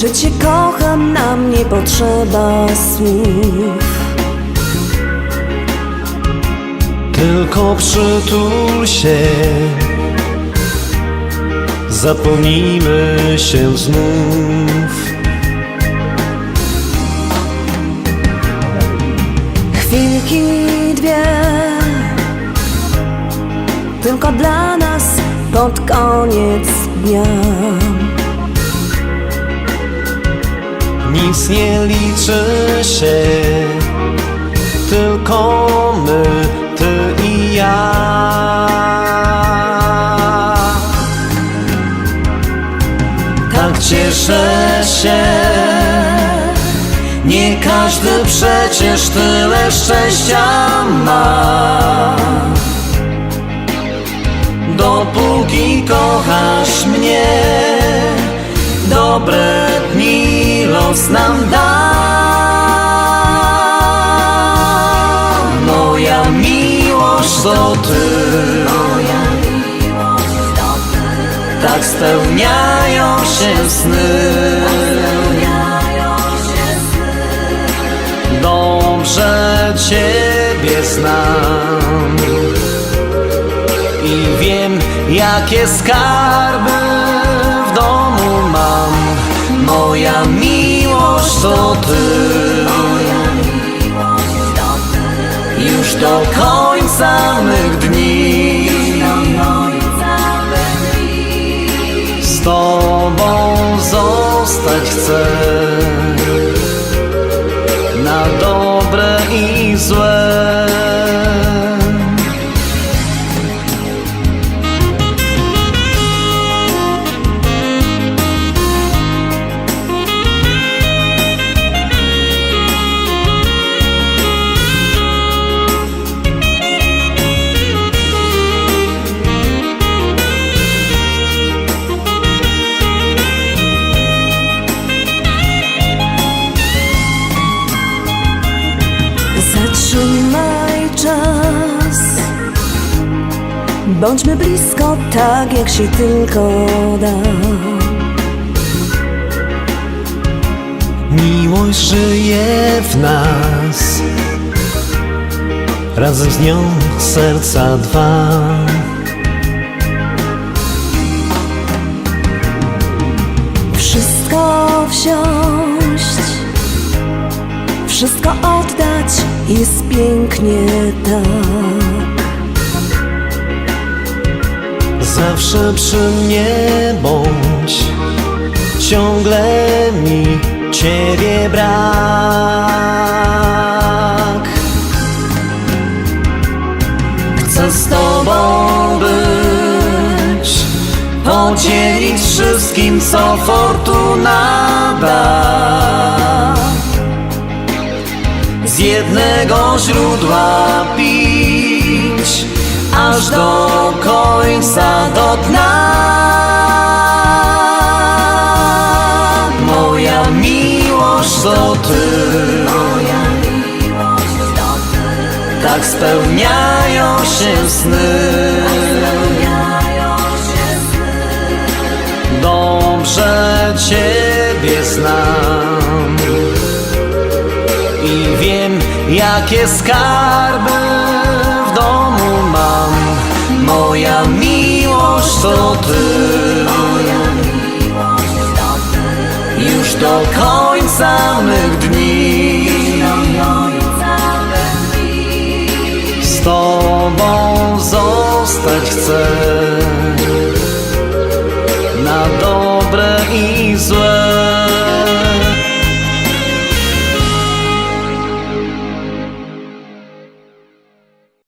czy cię kocham, nam nie potrzeba słów. Tylko przytul się Zapomnijmy się znów Chwilki dwie, tylko dla nas pod koniec dnia. Nic nie liczy się. Tylko my, ty i ja. Tak cieszę się. Nie każdy przecież tyle szczęścia ma. Dopóki kochasz mnie Dobre los nam da. Moja miłość to ty. Tak spełniają się sny. Dobrze Ciebie znam. I wiem jakie skarby w domu mam. Moja miłość to Ty. Już do końca mych dni. Z Tobą zostać chcę. Na dobre i złe Bądźmy blisko, tak jak się tylko da. Miłość żyje w nas Razem z nią serca dwa Wszystko wsiąść, wszystko oddać, jest pięknie tak. Zawsze przy mnie bądź. Ciągle mi Ciebie brak. Chcę z Tobą być Podzielić wszystkim, co fortuna da. Z jednego źródła pić Aż do końca, do dna. Moja miłość to Ty. Tak spełniają się sny. Dobrze Ciebie znam. I wiem jakie skarby Moja miłość to Ty. Już do końca mych dni. Z Tobą zostać chcę